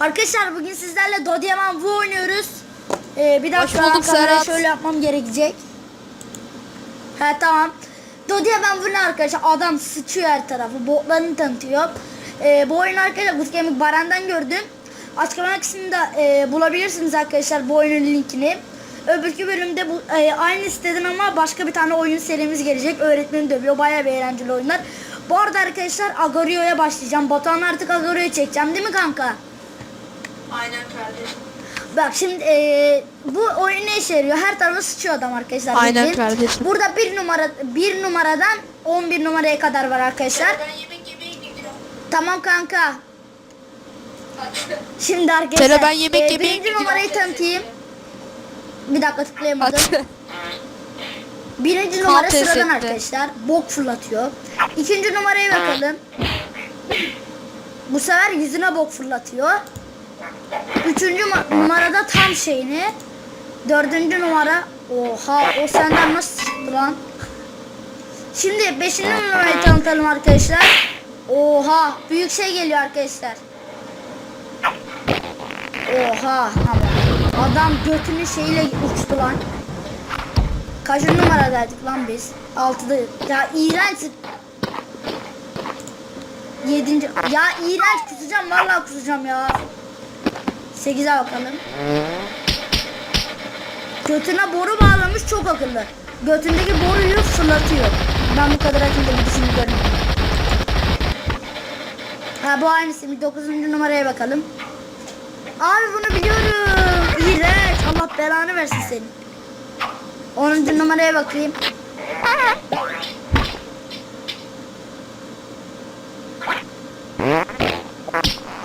Arkadaşlar bugün sizlerle Dodyaman Wu oynuyoruz. Ee, bir dakika Hoş bulduk Serhat. şöyle yapmam gerekecek. Ha tamam. Dodyaman ne arkadaşlar? Adam sıçıyor her tarafı. Botlarını tanıtıyor. Ee, bu oyunu arkadaşlar Good Gaming Baran'dan gördüm. Açıklama kısmında e, bulabilirsiniz arkadaşlar bu oyunun linkini. Öbürkü bölümde bu e, aynı siteden ama başka bir tane oyun serimiz gelecek. Öğretmeni dövüyor. Bayağı bir eğlenceli oyunlar. Bu arada arkadaşlar Agorio'ya başlayacağım. Batuhan artık Agorio'ya çekeceğim değil mi kanka? Aynen kardeşim. Bak şimdi eee, bu oyun ne işe yarıyor? Her tarafa sıçıyor adam arkadaşlar. Aynen bildiğin. kardeşim. Burada bir numara bir numaradan 11 numaraya kadar var arkadaşlar. Ben yemek yemeye gidiyorum. Tamam kanka. Şimdi arkadaşlar. Tere, ben yemek eee, yemeye birinci gidiyorum. numarayı tanıtayım. Bir dakika tıklayamadım. Birinci Kalk numara sıradan etti. arkadaşlar. Bok fırlatıyor. İkinci numaraya bakalım. Bu sefer yüzüne bok fırlatıyor. Üçüncü ma- numarada tam şeyini. Dördüncü numara. Oha o senden nasıl çıktı lan? Şimdi beşinci numarayı tanıtalım arkadaşlar. Oha büyük şey geliyor arkadaşlar. Oha adam götünün şeyiyle uçtu lan. Kaçıncı numaradaydık lan biz? Altıda. Ya iğrenç. Yedinci. Ya iğrenç kusacağım vallahi kusacağım ya. Sekize bakalım. Götüne boru bağlamış çok akıllı. Götündeki boruyu fırlatıyor. Ben bu kadar akıllı bir düşünü görmedim. Ha bu aynısı. Bir dokuzuncu numaraya bakalım. Abi bunu biliyorum. İğrenç. Allah belanı versin senin. 10. numaraya bakayım.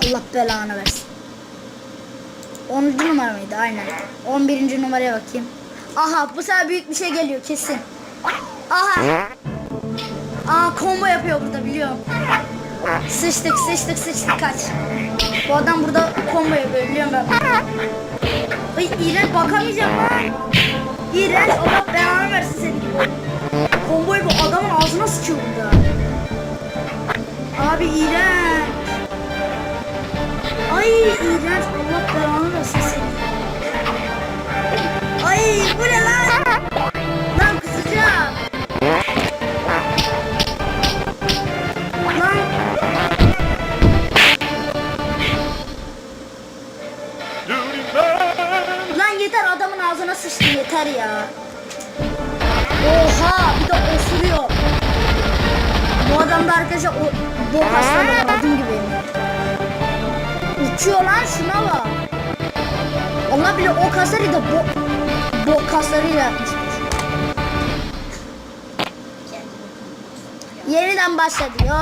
Allah belanı versin. 10. numara mıydı? Aynen. 11. numaraya bakayım. Aha bu sefer büyük bir şey geliyor kesin. Aha. Aa combo yapıyor burada biliyorum. Sıçtık sıçtık sıçtık kaç. Bu adam burada combo yapıyor biliyorum ben. Ay iğrenç bakamayacağım lan. İğrenç Allah belanı versin seni. Komboyu bu adamın ağzına sıçıyor burada. Abi iğrenç. Ay iğrenç sıçtı yeter ya. Oha bir de osuruyor. Bu adam da arkadaşlar o bok hastalığı adım gibi. Uçuyor lan şuna bak. Allah bile o kasları da bok, bok kaslarıyla yapmıştır. Yeniden başla diyor.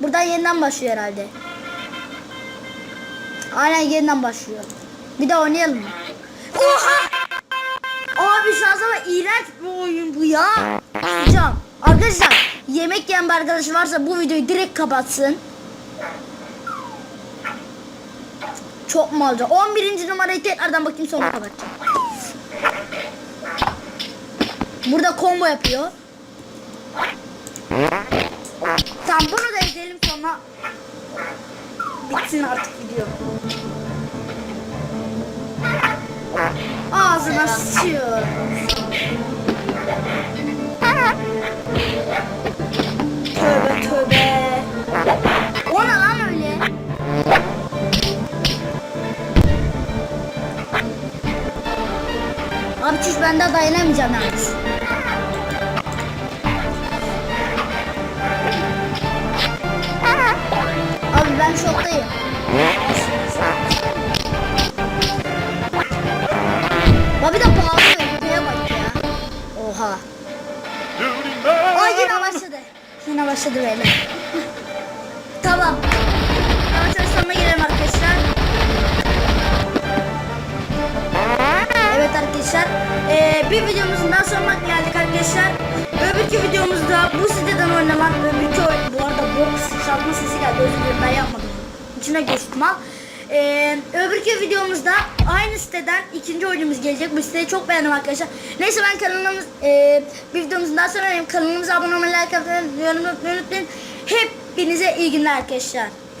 Buradan yeniden başlıyor herhalde. Aynen yeniden başlıyor. Bir de oynayalım mı? Oha! Abi şansa bak iğrenç bir oyun bu ya. Hocam arkadaşlar yemek yiyen bir arkadaş varsa bu videoyu direkt kapatsın. Çok malca. 11. numarayı tekrardan bakayım sonra kapatacağım. Burada combo yapıyor. Tamam bunu da edelim sonra bitsin artık video. Ağzına sıçıyor. Tövbe tövbe. O ne lan öyle? Abi çüş ben daha dayanamayacağım yalnız. Oha. Ay yine başladı. Yine başladı böyle. tamam. Yavaş sonuna gelelim arkadaşlar. Evet arkadaşlar. Ee, bir videomuzun daha sonuna geldik arkadaşlar. Öbürkü videomuzda bu siteden oynamak öbürkü oyun. Bu arada box çalma sesi geldi. Özür dilerim ben yapmadım. İçine geçtim al. Ee, öbürkü videomuzda aynı siteden ikinci oyunumuz gelecek. Bu siteyi çok beğendim arkadaşlar. Neyse ben kanalımız e, bir videomuzun daha sonra kanalımıza abone olmayı, like atmayı, yorum unutmayın. Hepinize iyi günler arkadaşlar.